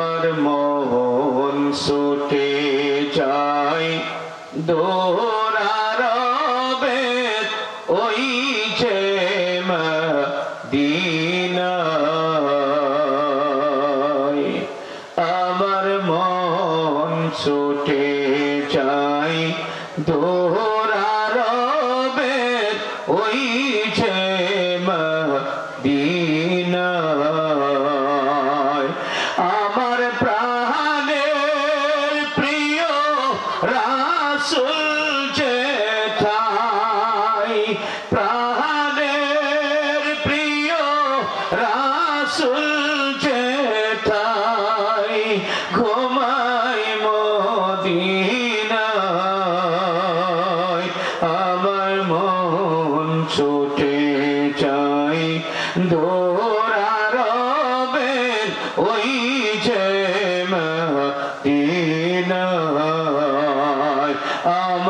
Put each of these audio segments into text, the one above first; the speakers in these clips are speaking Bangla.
আমার মোহন ছুটে যায়। দোরারবে ওই যে মদিনায় আমার মন ছুটে যায়। দোরারবে প্রাণের প্রিয় রাসুল যেথায় ঘুমাই মদিনায়, আমার মন ছুটে চাই দোরারবের ওই যে মদিনায়, আমার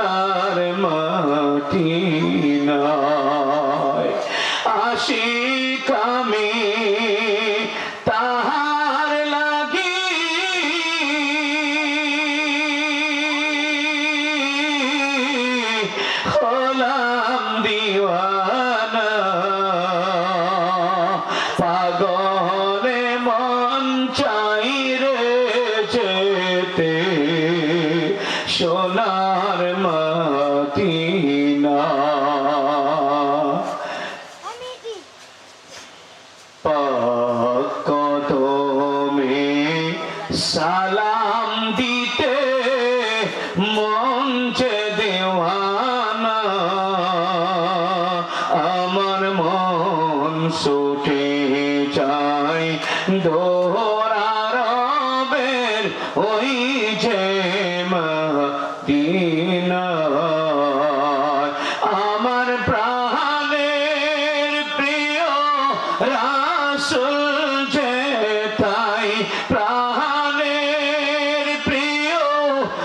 সোনার মাটি নয় আশিক আমি তাহার লাগি। হলাম দিওয়ানা, পাগলে মন চাই রে যেতে। সোনার সালাম দিতে মন যে দেওয়ানা, আমার মন ছুটে যায় দোরারবের ওই যে মদিনায়। আমার প্রাণের প্রিয় রাসুল